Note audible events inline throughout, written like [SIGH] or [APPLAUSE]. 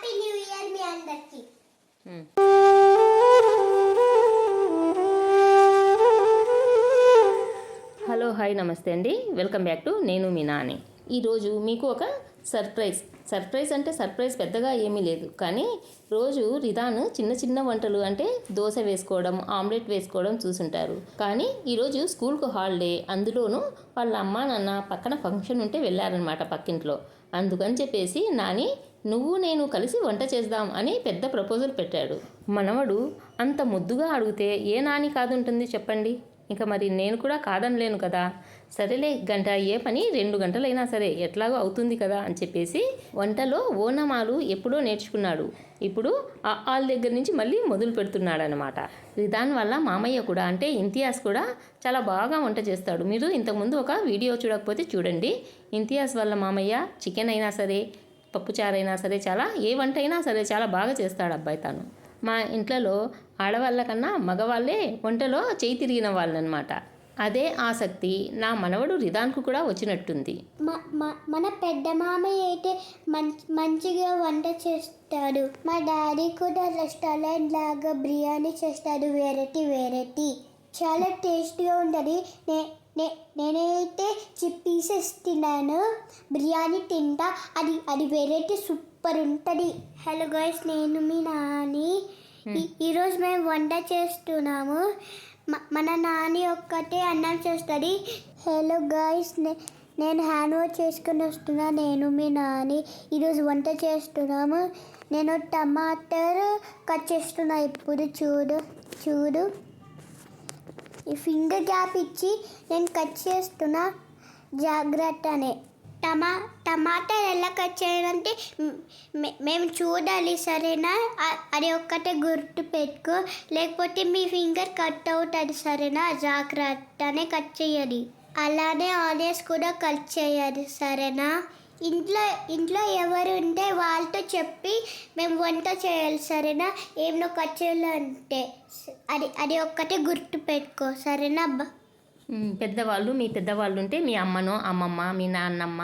Happy new year మీ అందరికి. Hello hi నమస్తే అండి. వెల్కమ్ బ్యాక్ టు నేను మీ నాని. ఈరోజు మీకు ఒక సర్ప్రైజ్ సర్ప్రైజ్ అంటే సర్ప్రైజ్ పెద్దగా ఏమీ లేదు. కానీ రోజు రిధాన్ చిన్న చిన్న వంటలు అంటే దోశ వేసుకోవడం ఆమ్లెట్ వేసుకోవడం చూసుంటారు. కానీ ఈరోజు స్కూల్కు హాలిడే. అందులోనూ వాళ్ళ అమ్మ నాన్న పక్కన ఫంక్షన్ ఉంటే వెళ్ళారనమాట పక్కింట్లో. అందుకని చెప్పేసి నాని నువ్వు నేను కలిసి వంట చేద్దాం అని పెద్ద ప్రపోజల్ పెట్టాడు. మనవడు అంత ముద్దుగా అడిగితే ఏ నాని కాదుంటుంది చెప్పండి. ఇంకా మరి నేను కూడా కాదనలేను కదా. సరేలే గంట ఏ పని? రెండు గంటలైనా సరే ఎట్లాగో అవుతుంది కదా అని చెప్పేసి వంటలో ఓనమాలు ఎప్పుడో నేర్చుకున్నాడు. ఇప్పుడు వాళ్ళ దగ్గర నుంచి మళ్ళీ మొదలు పెడుతున్నాడు అనమాట దాని వల్ల మామయ్య కూడా అంటే ఇంతియాస్ కూడా చాలా బాగా వంట చేస్తాడు. మీరు ఇంతకుముందు ఒక వీడియో చూడకపోతే చూడండి. ఇంతియాస్ వల్ల మామయ్య చికెన్ అయినా సరే పప్పుచారైనా సరే చాలా ఏ వంట అయినా సరే చాలా బాగా చేస్తాడు అబ్బాయి తను. మా ఇంట్లో ఆడవాళ్ళ కన్నా మగవాళ్ళే వంటలో చేయి తిరిగిన వాళ్ళనమాట. అదే ఆసక్తి నా మనవడు రిదాన్కు కూడా వచ్చినట్టుంది. మన పెద్ద మామయ్య అయితే మంచి మంచిగా వంట చేస్తాడు. మా డాడీ కూడా రెస్టారెంట్ లాగా బిర్యానీ చేస్తాడు వెరైటీ వెరైటీ. చాలా టేస్టీగా ఉంటుంది. నే నే- నేనైతే పీసెస్ తిన్నాను. బిర్యానీ తింటా. అది అది వెరైటీ సూపర్ ఉంటుంది హలో గైస్ నేను మీ నాని. ఈ- ఈరోజు మేము వంట చేస్తున్నాము. మన నాని ఒక్కటే అన్నం చేస్తుంది. హలో గాయస్ నేను హ్యాండ్ వాష్ చేసుకుని వస్తున్నా. నేను మీ నాని ఈరోజు వంట చేస్తున్నాము. నేను టమాటర్ కట్ చేస్తున్నా. ఇప్పుడు చూడు చూడు. ఈ ఫింగర్ గ్యాప్ ఇచ్చి నేను కట్ చేస్తున్నా జాగ్రత్తనే. టమా టమాటాలు ఎలా కట్ చేయాలంటే మే- మేము చూడాలి సరేనా? అది ఒక్కటే గుర్తు పెట్టుకో. లేకపోతే మీ ఫింగర్ కట్ అవుతుంది సరేనా? జాగ్రత్తనే కట్ చేయాలి. అలానే ఆనియన్స్ కూడా కట్ చేయాలి సరేనా? ఇంట్లో ఇంట్లో ఎవరు ఉంటే వాళ్ళతో చెప్పి మేము వంట చేయాలి సరేనా? ఏమైనా కట్ చేయాలంటే అది అది ఒక్కటే గుర్తు పెట్టుకో సరేనా అబ్బా? పెద్దవాళ్ళు మీ పెద్దవాళ్ళు ఉంటే మీ అమ్మనో అమ్మమ్మ మీ నాన్నమ్మ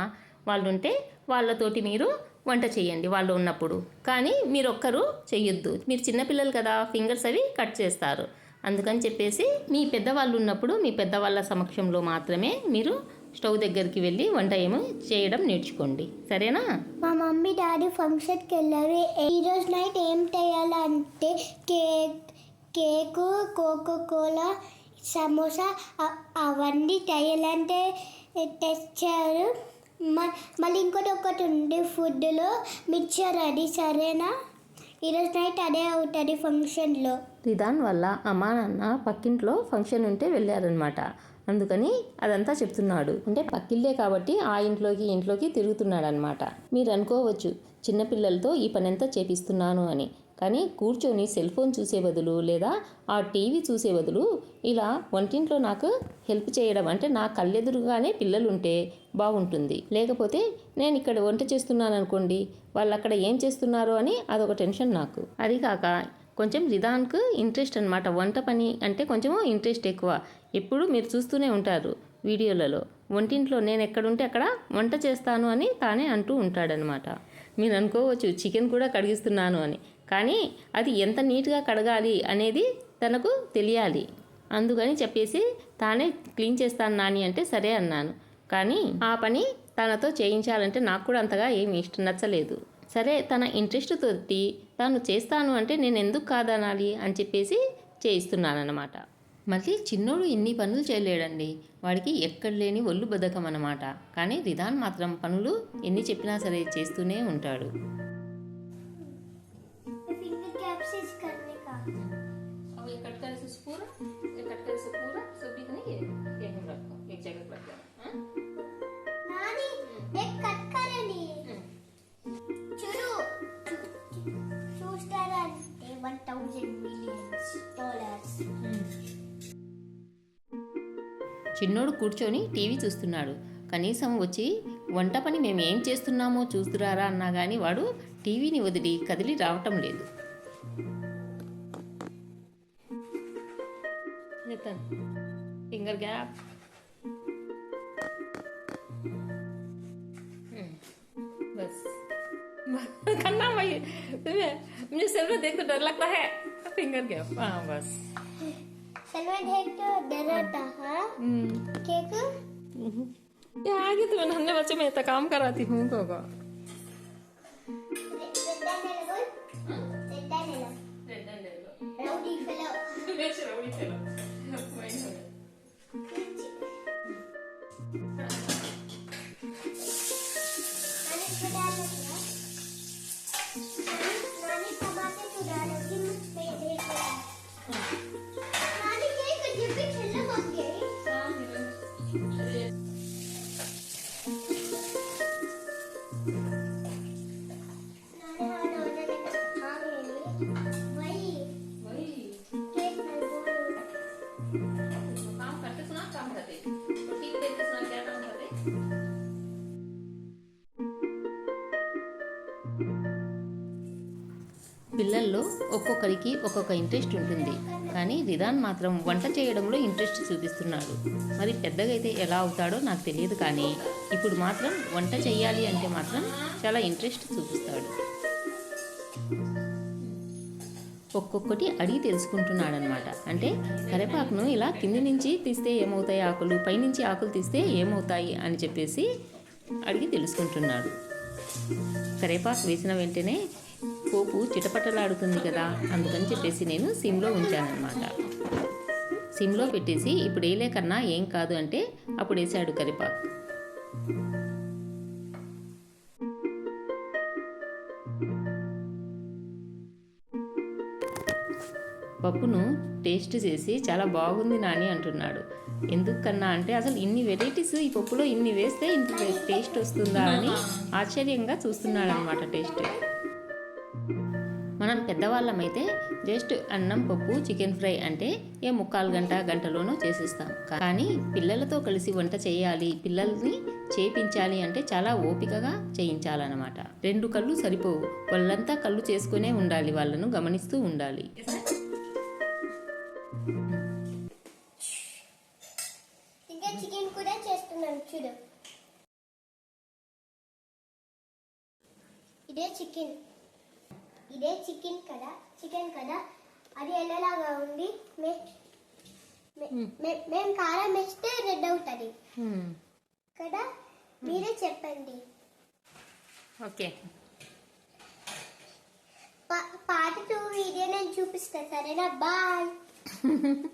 వాళ్ళు ఉంటే వాళ్ళతోటి మీరు వంట చేయండి వాళ్ళు ఉన్నప్పుడు. కానీ మీరు ఒక్కరు చెయ్యొద్దు. మీరు చిన్నపిల్లలు కదా ఫింగర్స్ అవి కట్ చేస్తారు. అందుకని చెప్పేసి మీ పెద్దవాళ్ళు ఉన్నప్పుడు మీ పెద్దవాళ్ళ సమక్షంలో మాత్రమే మీరు స్టవ్ దగ్గరికి వెళ్ళి వంట ఏమో చేయడం నేర్చుకోండి. సరేనా? మా మమ్మీ డాడీ ఫంక్షన్కి వెళ్ళారు ఈరోజు నైట్ ఏం చేయాలంటే cake cake Coca Cola samosa అవన్నీ చేయాలంటే తెచ్చారు మ- మళ్ళీ ఇంకోటి ఒకటి ఉంది ఫుడ్లో మిక్చర్ అది సరేనా? ఈరోజు నైట్ అదే అవుతుంది ఫంక్షన్లో. రిదాన్ వల్ల అమ్మా నాన్న పక్కింట్లో ఫంక్షన్ ఉంటే వెళ్ళారనమాట అందుకని అదంతా చెప్తున్నాడు. అంటే పక్కిల్లే కాబట్టి ఆ ఇంట్లోకి ఇంట్లోకి తిరుగుతున్నాడు అనమాట మీరు అనుకోవచ్చు చిన్నపిల్లలతో ఈ పనంతా చేపిస్తున్నాను అని. కానీ కూర్చొని సెల్ ఫోన్ చూసే బదులు లేదా ఆ టీవీ చూసే బదులు ఇలా వంటింట్లో నాకు హెల్ప్ చేయడం అంటే నా కళ్ళెదురుగానే పిల్లలు ఉంటే బాగుంటుంది లేకపోతే నేను ఇక్కడ వంట చేస్తున్నాను అనుకోండి వాళ్ళు అక్కడ ఏం చేస్తున్నారో అని అదొక టెన్షన్ నాకు. అది కాక కొంచెం రిదాన్కు ఇంట్రెస్ట్ అనమాట వంట పని అంటే కొంచెం ఇంట్రెస్ట్ ఎక్కువ. ఎప్పుడు మీరు చూస్తూనే ఉంటారు వీడియోలలో. వంటింట్లో నేను ఎక్కడుంటే అక్కడ వంట చేస్తాను అని తానే అంటూ ఉంటాడనమాట మీరు అనుకోవచ్చు చికెన్ కూడా కడిగిస్తున్నాను అని. కానీ అది ఎంత నీట్గా కడగాలి అనేది తనకు తెలియాలి. అందుకని చెప్పేసి తానే క్లీన్ చేస్తాను నాని అంటే సరే అన్నాను. కానీ ఆ పని తనతో చేయించాలంటే నాకు కూడా అంతగా ఏమి ఇష్టం నచ్చలేదు. సరే తన ఇంట్రెస్ట్ తొత్తి తాను చేస్తాను అంటే నేను ఎందుకు కాదనాలి అని చెప్పేసి చేయిస్తున్నానన్నమాట. మళ్ళీ చిన్నోడు ఇన్ని పనులు చేయలేడండి. వాడికి ఎక్కడ లేని ఒళ్ళు బద్ధకం అన్నమాట. కానీ రిధాన్ మాత్రం పనులు ఎన్ని చెప్పినా సరే చేస్తూనే ఉంటాడు. చిన్నోడు కూర్చొని టీవీ చూస్తున్నాడు కనీసం వచ్చి వంట పని మేము ఏం చేస్తున్నామో చూస్తురారా అన్నా కానీ వాడు టీవీని వదిలి కదిలి రావటం లేదు ఫింగర్ గ్యాప్ బస్ करना भाई मुझे सिर में देख तो डर लगता है फिंगर के हाँ बस Hmm. Mm-hmm. ये आगे तो हमने बच्चे में इतना काम कराती हूँ तो [LAUGHS] పిల్లల్లో ఒక్కొక్కరికి ఒక్కొక్క ఇంట్రెస్ట్ ఉంటుంది. కానీ రిదాన్ మాత్రం వంట చేయడంలో ఇంట్రెస్ట్ చూపిస్తున్నాడు. మరి పెద్దగా అయితే ఎలా అవుతాడో నాకు తెలియదు కానీ ఇప్పుడు మాత్రం వంట చేయాలి అంటే మాత్రం చాలా ఇంట్రెస్ట్ చూపిస్తాడు. ఒక్కొక్కటి అడిగి తెలుసుకుంటున్నాడనమాట. అంటే కరివేపాకును ఇలా కింది నుంచి తీస్తే ఏమవుతాయి ఆకులు పైనుంచి ఆకులు తీస్తే ఏమవుతాయి అని చెప్పేసి అడిగి తెలుసుకుంటున్నాడు. కరివేపాకు వేసిన వెంటనే పోపు చిటపటలాడుతుంది కదా అందుకని చెప్పేసి నేను సిమ్లో ఉంచానన్నమాట. సిమ్లో పెట్టేసి ఇప్పుడు వేయలే కన్నా ఏం కాదు అంటే అప్పుడు వేసాడు కరిపాకు పప్పును టేస్ట్ చేసి చాలా బాగుంది నాని అంటున్నాడు. ఎందుకన్నా అంటే అసలు ఇన్ని వెరైటీస్ ఈ పప్పులో ఇన్ని వేస్తే ఇంత టేస్ట్ వస్తుందా అని ఆశ్చర్యంగా చూస్తున్నాడు అనమాట టేస్ట్. మనం పెద్దవాళ్ళమైతే జస్ట్ అన్నం పప్పు చికెన్ ఫ్రై అంటే ఏ ముక్కాలు గంట గంటలోనో చేసిస్తాం. కానీ పిల్లలతో కలిసి వంట చేయాలి పిల్లల్ని చేపించాలి అంటే చాలా ఓపికగా చేయించాలన్నమాట. రెండు కళ్ళు సరిపోవు. వాళ్ళంతా కళ్ళు చేసుకునే ఉండాలి వాళ్ళను గమనిస్తూ ఉండాలి. ఇంకా చికెన్ కూడా చేస్తున్నాను చూడు. ఇదే చికెన్. ఇదే చికెన్ కదా చికెన్ కదా. అది ఎలాగా ఉంది మే మే- మే- మేము కారం వేస్తే రెడ్ అవుతుంది. కదా? మీరే చెప్పండి. ఓకే. పాట టూ వీడియో నేను చూపిస్తాను సరేనా? బాయ్. [LAUGHS]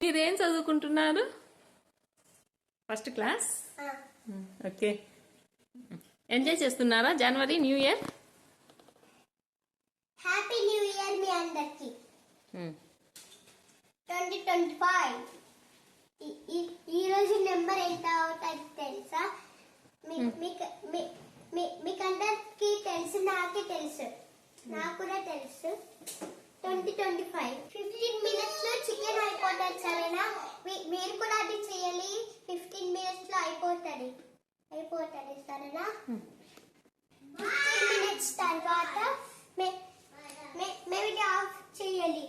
మీరేం చదువుకుంటున్నారు? First class? ఓకే. ఎంజాయ్ చేస్తున్నారా? జనవరి new year? Happy new year మీ అందరికి ట్వంటీ ట్వంటీ ఫైవ్ ఈ రోజు నెంబర్ ఎంత అవుతుంది తెలుసా? మీ- మీకు మీకందరికి తెలుసు నాకే తెలుసు. నాకు కూడా తెలుసు. ట్వంటీ ట్వంటీ ఫైవ్ ఫిఫ్టీన్ మినిట్స్లో చికెన్ అయిపోతుంది సరేనా? మీరు కూడా అది చేయాలి. ఫిఫ్టీన్ మినిట్స్లో అయిపోతుంది. అయిపోతుంది సరేనా ఫిఫ్టీన్ మినిట్స్ తర్వాత మే- మే- మేము ఇది ఆఫ్ చేయాలి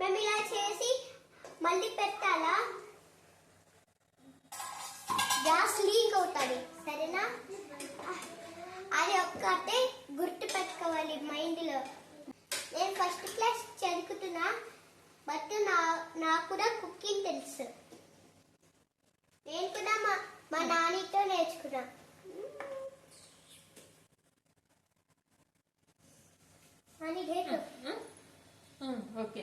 మేము ఇలా చేసి మళ్ళీ పెట్టాలా? గ్యాస్ లీక్ అవుతుంది. సరేనా? అది ఒక్కటే గుర్తు పెట్టుకోవాలి మైండ్లో నేను ఫస్ట్ క్లాస్ చదువుతున్నా. బట్ నా నాకు కూడా కుకింగ్ తెలుసు. నేను కూడా మా మా నాన్నతో నేర్చుకున్నా నాని రేటు ఓకే.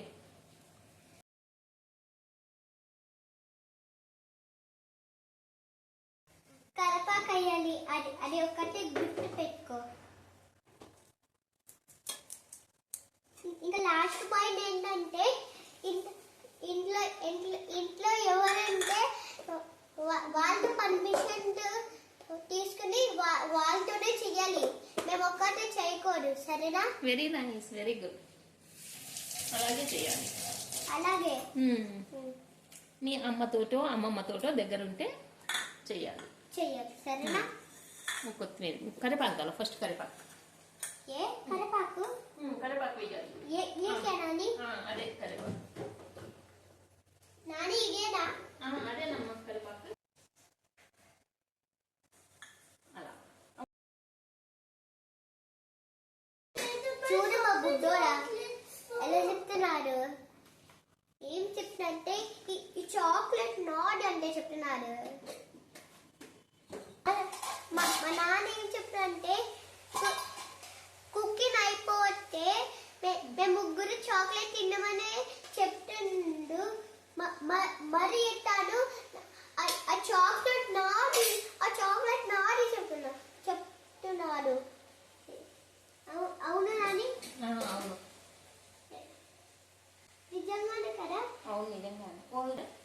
కరపాకు వేయాలి అది అది ఒక్కటే గుర్తు పెట్టుకో. ఇంకా లాస్ట్ పాయింట్ ఏంటంటే ఇంట్- ఇంట్లో ఇంట్లో ఇంట్లో ఎవరంటే వా- వాళ్ళతో పర్మిషన్ తీసుకుని వాళ్ళతోనే చెయ్యాలి. మేము ఒక్కటే చేయకూడదు. సరేనా? వెరీ నైస్ వెరీ గుడ్ అలాగే చేయాలి. అలాగే. మీ అమ్మతోటో అమ్మమ్మతోటో దగ్గరుంటే చేయాలి చెయ్యాలి. సరేనా? కొత్తిమీర కరివేపాకు ఫస్ట్ కరివేపాకు. ఏ? కరపాకు కరివేపాకు వేయాలి. ఏ ఏ నాని? అదే కరివేపాకు. నాని ఇదేనా? అదేనమ్మా కరివేపాకు అలా బుడ్డోడా ఎలా చెప్తున్నాడు ఏం చెప్తున్నంటే ఈ- ఈ చాక్లెట్ నాడ్ అంటే చెప్తున్నాడు మా నాన్న ఏం చెప్తున్నంటే కుకింగ్ అయిపోతే మేము ముగ్గురు చాక్లెట్ తినమని చెప్తుండు. మరి ఎత్తాను ఆ- చాక్లెట్ నాది ఆ చాక్లెట్ నాది చెప్తున్నా చెప్తున్నాడు. అవు- అవునా నాని? అవును. నిజంగానే కదా? అవును నిజంగానే.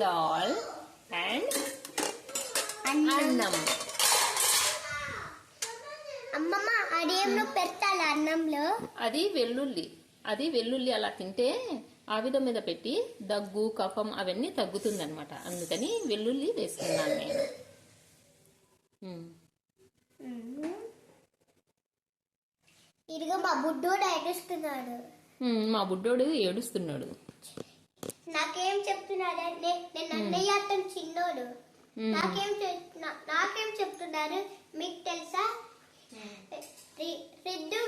దాల్ అండ్ అన్నం. అమ్మమ్మ అదేంలో పెట్టాలి అన్నంలో? అది వెల్లుల్లి. అది వెల్లుల్లి అలా తింటే ఆవిడ మీద పెట్టి దగ్గు కఫం అవన్నీ తగ్గుతుందన్నమాట. అందుకని వెల్లుల్లి వేసుకున్నాను నేను. ఇదిగో మా బుడ్డోడు ఏడుస్తున్నాడు. మా బుడ్డోడు ఏడుస్తున్నాడు. నాకేం చెప్తున్నాడంటే నేను అన్నయ్య అతను చిన్నోడు. నాకేం నాకేం చెప్తున్నారు మీకు తెలుసా? రి- రిద్దు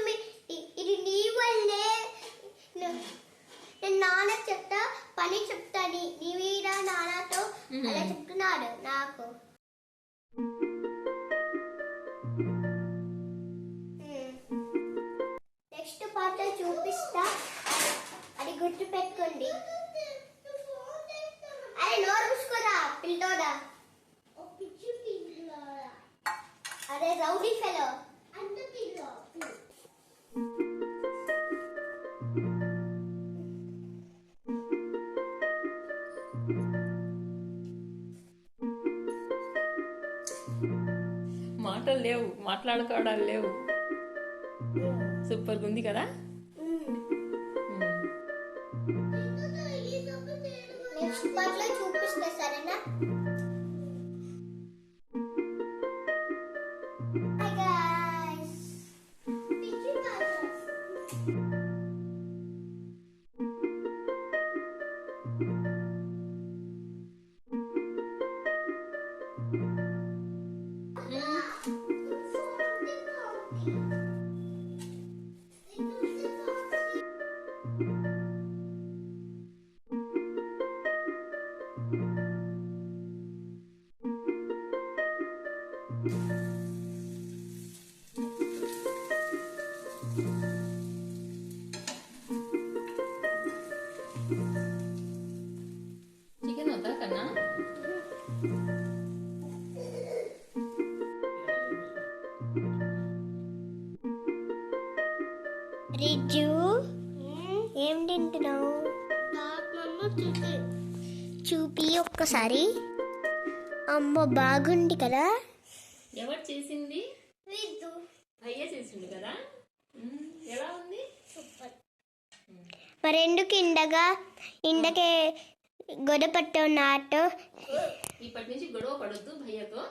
అరే రౌడీ ఫెలో. మాటలు లేవు మాట్లాడుకోవడాలు లేవు. సూపర్గా ఉంది కదా. నెక్స్ట్ చూపిస్తా సరేనా? రిజ్జు ఏం తింటున్నావు? చూపి ఒక్కసారి. అమ్మ బాగుంది కదా? ఎవరు చేసింది? అయ్యే చేసిండు కదా? మ్మ్. ఎలా ఉంది? మరెందుకు ఇండగా? ఇండకే గొడవ పట్టావు నాతో ఇప్పటి నుంచి గొడవ పడొద్దు భయ్యతో.